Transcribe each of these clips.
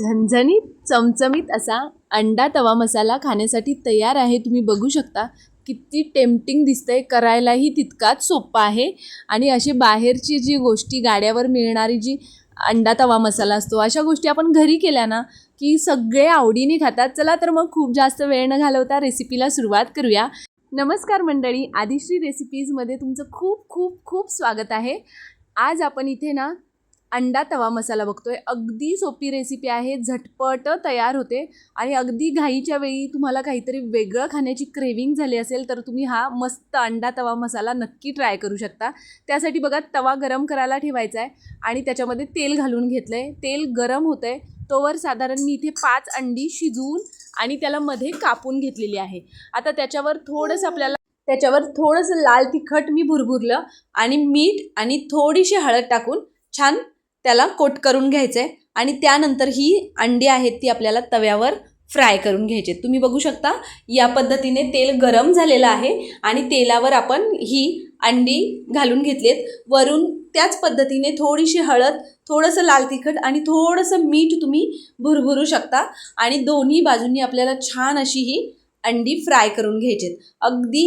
झणझणीत चमचमीत असा अंडा तवा मसाला खाण्यासाठी तयार आहे. तुम्ही बघू शकता किती टेम्पटिंग दिसतंय. करायलाही तितकाच सोपा आहे. आणि अशी बाहेरची जी गोष्टी गाड्यावर मिळणारी जी अंडा तवा मसाला असतो अशा गोष्टी आपण घरी केल्या ना की सगळे आवडीने खातात. चला तर मग खूप जास्त वेळ न घालवता रेसिपीला सुरुवात करूया. नमस्कार मंडळी आदिश्री रेसिपीजमध्ये तुमचं खूप खूप खूप स्वागत आहे. आज आपण इथे ना अंडा तवा मसाला बघतोय. अगदी सोपी रेसिपी आहे झटपट तयार होते. आणि अगदी घाईच्या वेळी तुम्हाला काहीतरी वेगळं खाण्याची क्रेविंग झाली असेल तर तुम्ही हा मस्त अंडा तवा मसाला नक्की ट्राय करू शकता. त्यासाठी बघा तवा गरम करायला ठेवायचा आहे आणि त्याच्यामध्ये तेल घालून घेतलं आहे तेल गरम होतं आहे तोवर साधारण मी इथे पाच अंडी शिजवून आणि त्याला मध्ये कापून घेतलेली आहे. आता त्याच्यावर थोडंसं आपल्याला त्याच्यावर थोडंसं लाल तिखट मी भुरभुरलं आणि मीठ आणि थोडीशी हळद टाकून छान त्याला कोट करून घ्यायचं आहे आणि त्यानंतर ही अंडी आहेत ती आपल्याला तव्यावर फ्राय करून घ्यायचे. तुम्ही बघू शकता या पद्धतीने तेल गरम झालेलं आहे आणि तेलावर आपण ही अंडी घालून घेतलीत वरून त्याच पद्धतीने थोडीशी हळद थोडंसं लाल तिखट आणि थोडंसं मीठ तुम्ही भुरभुरू शकता आणि दोन्ही बाजूंनी आपल्याला छान अशी ही अंडी फ्राय करून घ्यायची अगदी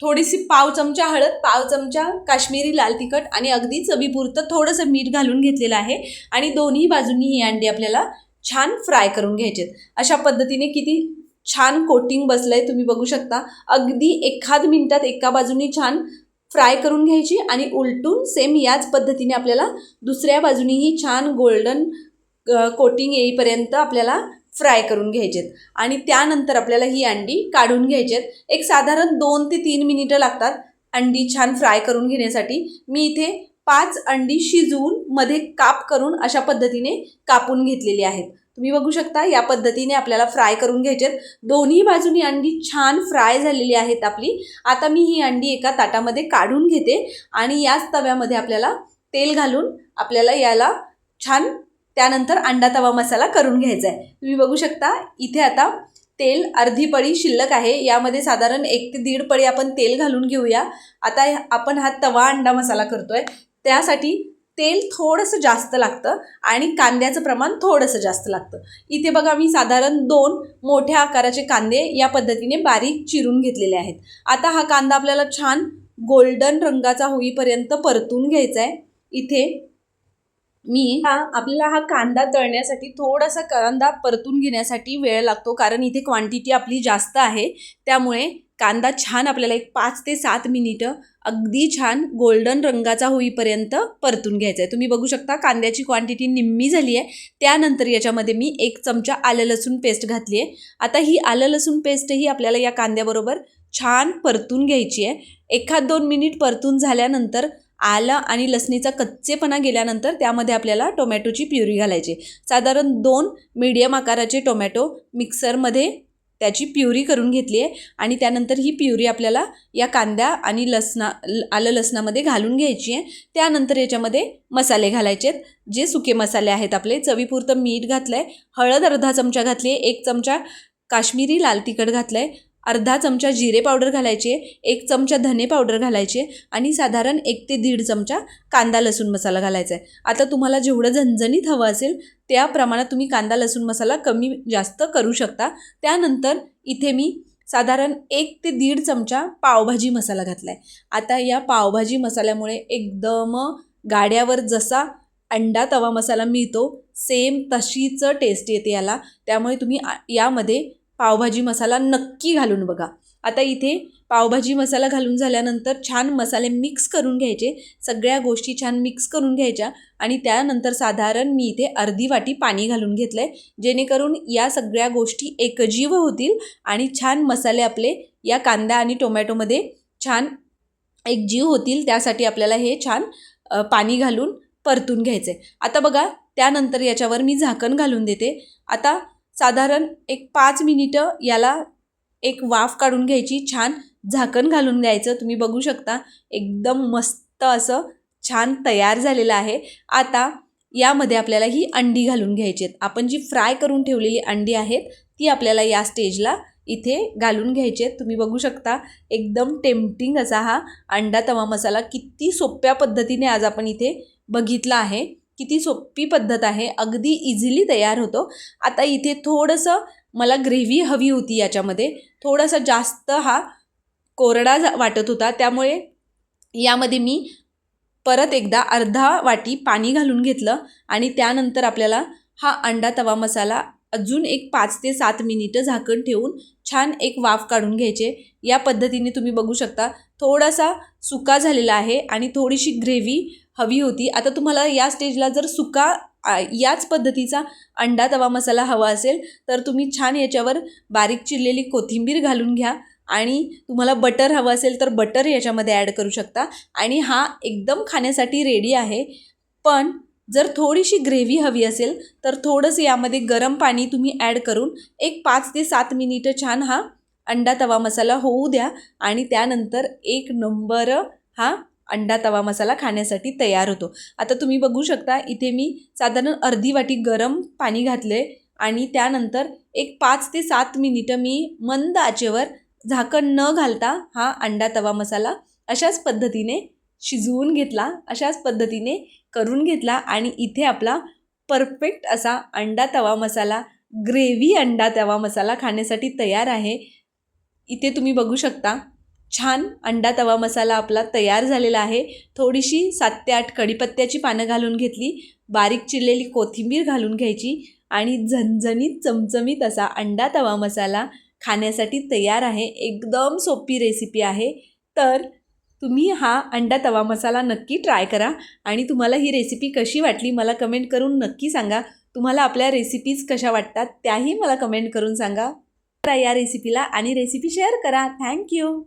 थोडीशी पाव चमचा हळद पाव चमचा काश्मीरी लाल तिखट आणि अगदी चवीपुरतं थोडंसं मीठ घालून घेतलेलं आहे. आणि दोन्ही बाजूंनी ही अंडी आपल्याला छान फ्राय करून घ्यायचेत. अशा पद्धतीने किती छान कोटिंग बसलं आहे तुम्ही बघू शकता. अगदी एखाद मिनटात एका बाजूनी छान फ्राय करून घ्यायची आणि उलटून सेम याच पद्धतीने आपल्याला दुसऱ्या बाजूनीही छान गोल्डन कोटिंग येईपर्यंत आपल्याला फ्राय करून घ्यायचेत. आणि त्यानंतर आपल्याला ही अंडी काढून घ्यायचेत. एक साधारण दोन ते तीन मिनिटं लागतात अंडी छान फ्राय करून घेण्यासाठी. मी इथे पाच अंडी शिजवून मध्ये काप करून अशा पद्धतीने कापून घेतलेली आहेत. तुम्ही बघू शकता या पद्धतीने आपल्याला फ्राय करून घ्यायचेत. दोन्ही बाजूनी अंडी छान फ्राय झालेली आहेत आपली. आता मी ही अंडी एका ताटामध्ये काढून घेते आणि याच तव्यामध्ये आपल्याला तेल घालून आपल्याला याला छान त्यानंतर अंडा तवा मसाला करून घ्यायचा आहे तुम्ही बघू शकता इथे आता तेल अर्धी पळी शिल्लक आहे. यामध्ये साधारण एक ते दीड पळी आपण तेल घालून घेऊया. आता आपण हा तवा अंडा मसाला करतो आहे त्यासाठी तेल थोडंसं जास्त लागतं आणि कांद्याचं प्रमाण थोडंसं जास्त लागतं. इथे बघा मी साधारण दोन मोठ्या आकाराचे कांदे या पद्धतीने बारीक चिरून घेतलेले आहेत. आता हा कांदा आपल्याला छान गोल्डन रंगाचा होईपर्यंत परतून घ्यायचा आहे इथे मी हा आपल्याला हा कांदा तळण्यासाठी थोडासा कांदा परतून घेण्यासाठी वेळ लागतो कारण इथे क्वांटिटी आपली जास्त आहे. त्यामुळे कांदा छान आपल्याला एक पाच ते सात मिनिटं अगदी छान गोल्डन रंगाचा होईपर्यंत परतून घ्यायचा आहे तुम्ही बघू शकता कांद्याची क्वांटिटी निम्मी झाली आहे त्यानंतर याच्यामध्ये मी एक चमचा आलं लसूण पेस्ट घातली आहे आता ही आलं लसूण पेस्टही आपल्याला या कांद्याबरोबर छान परतून घ्यायची आहे एखाद दोन मिनिट परतून झाल्यानंतर आलं आणि लसणीचा कच्चेपणा गेल्यानंतर त्यामध्ये आपल्याला टोमॅटोची प्युरी घालायची. साधारण दोन मीडियम आकाराचे टोमॅटो मिक्सरमध्ये त्याची प्युरी करून घेतली आहे आणि त्यानंतर ही प्युरी आपल्याला या कांद्या आणि लसणा ल- आलं लसणामध्ये घालून घ्यायची आहे. त्यानंतर याच्यामध्ये मसाले घालायचे आहेत. जे सुके मसाले आहेत आपले. चवीपुरतं मीठ घातलं आहे हळद अर्धा चमचा घातली आहे. एक चमचा काश्मीरी लाल तिखट घातलं आहे अर्धा चमचा जिरे पावडर घालायचे एक चमचा धने पावडर घालायचे आणि साधारण एक ते दीड चमचा कांदा लसूण मसाला घालायचा आहे. आता तुम्हाला जेवढं झणझणीत हवं असेल त्या प्रमाणात तुम्ही कांदा लसूण मसाला कमी जास्त करू शकता. त्यानंतर इथे मी साधारण एक ते दीड चमचा पावभाजी मसाला घातला आहे आता या पावभाजी मसाल्यामुळे एकदम गाड्यावर जसा अंडा तवा मसाला मिळतो सेम तशीच टेस्ट येते याला. त्यामुळे तुम्ही आ- यामध्ये पावभाजी मसाला नक्की घालून बघा. आता इथे पावभाजी मसाला घालून झाल्यानंतर छान मसाले मिक्स करून घ्यायचे. सगळ्या गोष्टी छान मिक्स करून घ्यायच्या आणि त्यानंतर साधारण मी इथे अर्धी वाटी पाणी घालून घेतलं आहे जेणेकरून या सगळ्या गोष्टी एकजीव होतील आणि छान मसाले आपले या कांदा आणि टोमॅटोमध्ये छान एकजीव होतील. त्यासाठी आपल्याला हे छान पाणी घालून परतून घ्यायचं आहे आता बघा त्यानंतर याच्यावर मी झाकण घालून देते. आता साधारण एक पाच मिनिटं याला एक वाफ काढून घ्यायची छान झाकण घालून द्यायचं तुम्ही बघू शकता एकदम मस्त असं छान तयार झालेलं आहे. आता यामध्ये आपल्याला ही अंडी घालून घ्यायची आहेत. आपण जी फ्राय करून ठेवलेली अंडी आहेत ती आपल्याला या स्टेजला इथे घालून घ्यायचे आहेत. तुम्ही बघू शकता एकदम टेम्पटिंग असा हा अंडा तवा मसाला किती सोप्या पद्धतीने आज आपण इथे बघितला आहे. किती सोपी पद्धत आहे अगदी इझिली तयार होतो. आता इथे थोडंसं मला ग्रेव्ही हवी होती याच्यामध्ये. थोडासा जास्त हा कोरडा वाटत होता. त्यामुळे यामध्ये मी परत एकदा अर्धा वाटी पाणी घालून घेतलं आणि त्यानंतर आपल्याला हा अंडा तवा मसाला अजून एक पाच ते सात मिनिटं झाकण ठेवून छान एक वाफ काढून घ्यायचे. या पद्धतीने तुम्ही बघू शकता. थोडासा सुका झालेला आहे आणि थोडीशी ग्रेव्ही हवी होती. आता तुम्हाला या स्टेजला जर सुका याच पद्धतीचा अंडा तवा मसाला हवा असेल तर तुम्ही छान याच्यावर बारीक चिरलेली कोथिंबीर घालून घ्या आणि तुम्हाला बटर हवं असेल तर बटर याच्यामध्ये ॲड करू शकता. आणि हा एकदम खाण्यासाठी रेडी आहे. पण जर थोडीशी ग्रेव्ही हवी असेल तर थोडंसं यामध्ये गरम पाणी तुम्ही ॲड करून एक पाच ते सात मिनिटं छान हा अंडा तवा मसाला होऊ द्या. आणि त्यानंतर एक नंबर हा अंडा तवा मसाला खाण्यासाठी तयार होतो. आता तुम्ही बघू शकता इथे मी साधारण अर्धी वाटी गरम पाणी घातले आणि त्यानंतर एक पाच ते सात मिनिटं मी मंद आचेवर झाकण न घालता हा अंडा तवा मसाला अशाच पद्धतीने शिजवून घेतला अशाच पद्धतीने करून घेतला आणि इथे आपला परफेक्ट असा अंडा तवा मसाला ग्रेव्ही अंडा तवा मसाला खाण्यासाठी तयार आहे. इथे तुम्ही बघू शकता छान अंडा तवा मसाला आपला तयार झालेला आहे. थोडीशी सात ते आठ कढीपत्त्याची पानं घालून घेतली बारीक चिरलेली कोथिंबीर घालून घ्यायची आणि झणझणीत चमचमीत असा अंडा तवा मसाला खाण्यासाठी तयार आहे. एकदम सोपी रेसिपी आहे. तर तुम्ही हा अंडा तवा मसाला नक्की ट्राय करा आणि तुम्हाला ही रेसिपी कशी वाटली मला कमेंट करून नक्की सांगा. तुम्हाला आपल्या रेसिपीज कशा वाटतात त्याही मला कमेंट करून सांगा. या रेसिपीला आणि रेसिपी शेअर करा. थँक्यू